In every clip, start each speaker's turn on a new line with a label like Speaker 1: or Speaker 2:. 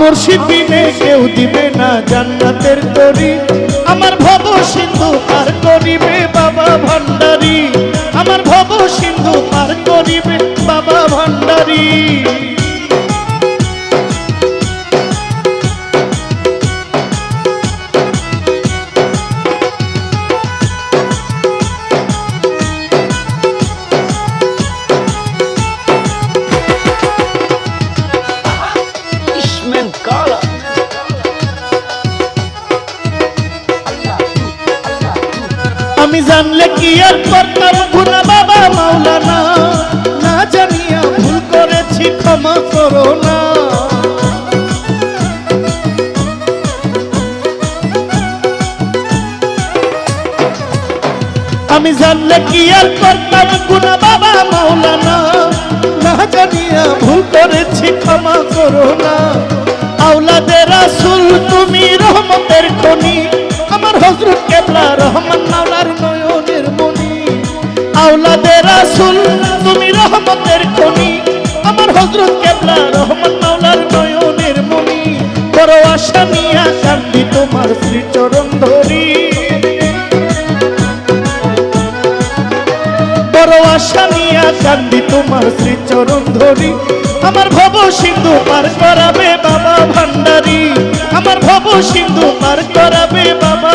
Speaker 1: মুর্শিদ বিনে কেউ দিবে না জান্নাতের তরি। আমার ভব সিন্ধু পার করিবে বাবা ভণ্ডারী আমার ভব সিন্ধু পার করিবে বাবা ভান্ডারি। আমি জানলে কি আর করতাম? গুনা বাবা মাওলানা, না জানিয়া ভুল করেছি, ক্ষমা করো না। আমি জানলে কি আর করতাম? গুনা বাবা মাওলানা, না জানিয়া ভুল করেছি, ক্ষমা করো না। আউলাদের রাসূল, তুমি রহমতের খনি। আমার হযরত কেবলা রহমান রহমতের খনি। আমার হযরত কেবলা রহমান মাওলার নয়নের মনি বড় আশা নিয়া কান্দি তোমার শ্রীচরণ ধরি বড় আশা কান্দি তোমার শ্রীচরণ ধরি আমার ভব সিন্ধু পার করাবে বাবা ভান্ডারি। আমার ভব সিন্ধু পার করাবে বাবা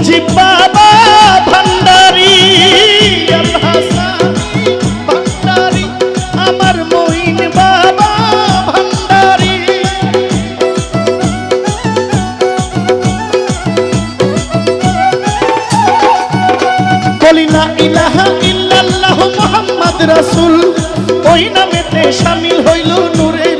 Speaker 1: মুজিব বাবা ভান্ডারি ভান্ডারি, আমার মঈন বাবা ভান্ডারি। না ইলাহা ইল্লাল্লাহ মুহাম্মদ রাসূল। ওই নামেতে শামিল হইল নূরের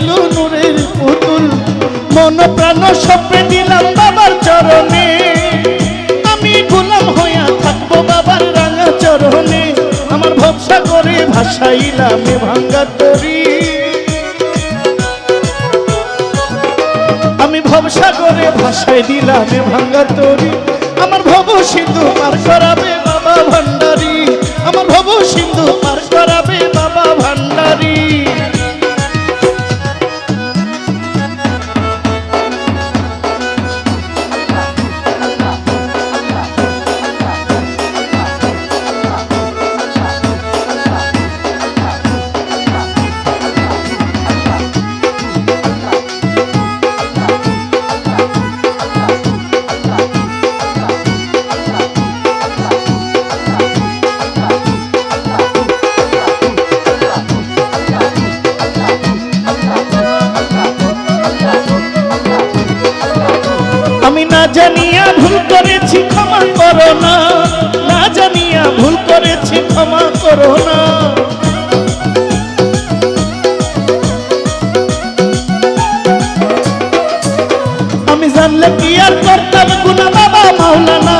Speaker 1: মন প্রাণ সপে দিলাম বাবার চরণে। আমি হইয়া থাকব বাবার রাঙা চরণে। আমার ভবসা করে ভাসাইলাম ভাঙ্গা তরি। আমি ভবসা করে ভাসাই দিলাম ভাঙ্গা তরি। আমার ভব সিন্ধু পার করাবে বাবা ভান্ডারি। আমার ভব সিন্ধু পার করাবে জানিয়া ভুল করেছি, ক্ষমা করো না। জানিয়া ভুল করেছি, ক্ষমা করো না। আমি জানলে কি আর করতাম গুনা বাবা মাওলানা?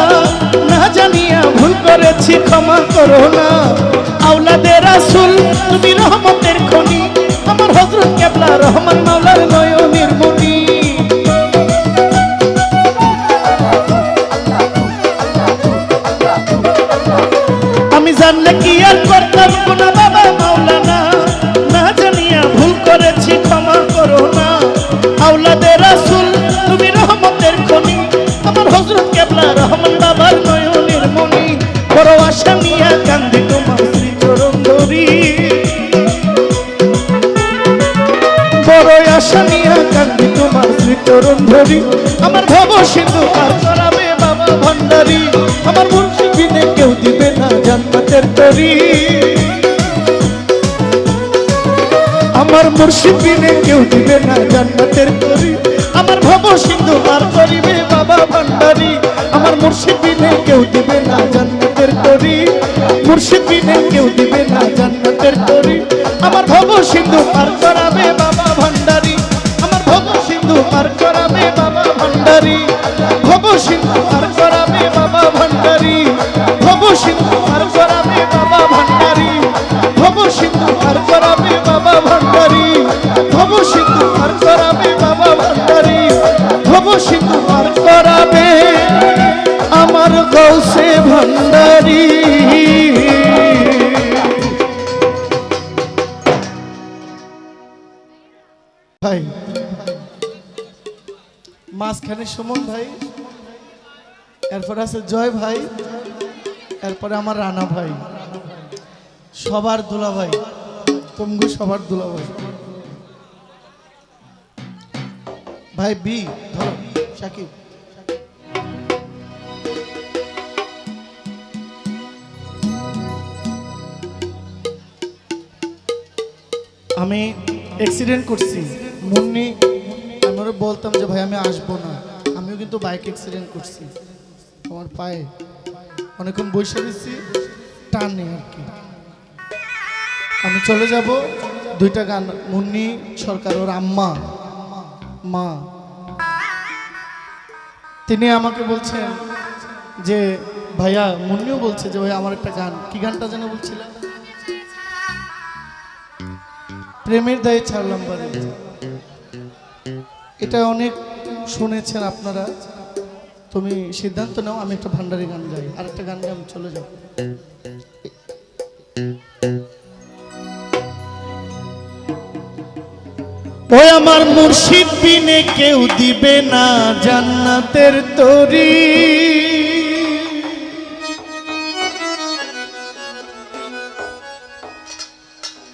Speaker 1: না জানিয়া ভুল করেছি, ক্ষমা করো না। আউলাদের রাসূল, তুমি রহমতের খনি। জানলে কি আর করতাম? গুনা বাবা মাওলানা, না জানিয়া ভুল করেছি, ক্ষমা করো না। আউলাদের রাসূল, তুমি রহমতের খনি। আমার হযরত কেবলা রহমান বাবার নয়নের মনি বড় আশা নিয়া কান্দি তোমার শ্রী চরণ ধরি বড় আশা নিয়া কান্দি তোমার শ্রী চরণ ধরি আমার ভব সিন্ধু পার করাবে বাবা ভান্ডারি। আমার মুর্শিদিনে কেউ দিবে না জান্নাতের আমার মুর্শিদিনে কেউ দিবে না জান্নাতের তরি। আমার ভব সিন্ধু পার করিবে বাবা ভান্ডারি। আমার মুর্শিদিনে কেউ দিবে না জান্নাতের তরি। মুর্শিদিনে কেউ দিবে না জান্নাতের তরি। আমার ভব সিন্ধু পার করাবে বাবা ভান্ডারি। আমার ভব সিন্ধু পার করাবে মাঝখানে সুমন ভাই, এরপর আছে জয় ভাই, এরপরে আমার রানা ভাই। সবার দুলা ভাই তমগু সবার দুলা ভাই ভাই বি, ধরো, সাকিব। আমি অ্যাক্সিডেন্ট করছি, মুন্নি ওরা বলতাম যে, ভাই, আমি আসব না। আমিও কিন্তু বাইক অ্যাক্সিডেন্ট করছি। আমার পায়ে অনেকক্ষণ বসে দিচ্ছি টান আর কি। আমি চলে যাব দুইটা গান, মুন্নি, সরকার ওর আম্মা, মা। তিনি আমাকে বলছেন যে, ভাইয়া, মুন্নিও বলছে যে, ভাই, আমার একটা গান। কি গানটা যেন বলছিলেন? প্রেমের দায়ে ছাড়লাম বাড়ি এটা অনেক শুনেছেন আপনারা। তুমি সিদ্ধান্ত নাও, আমি একটা ভান্ডারি গান গাই আর একটা গান আমি চলে যাব। ওই আমার মুর্শিদ বিনে কেউ দিবে না জান্নাতের তরি।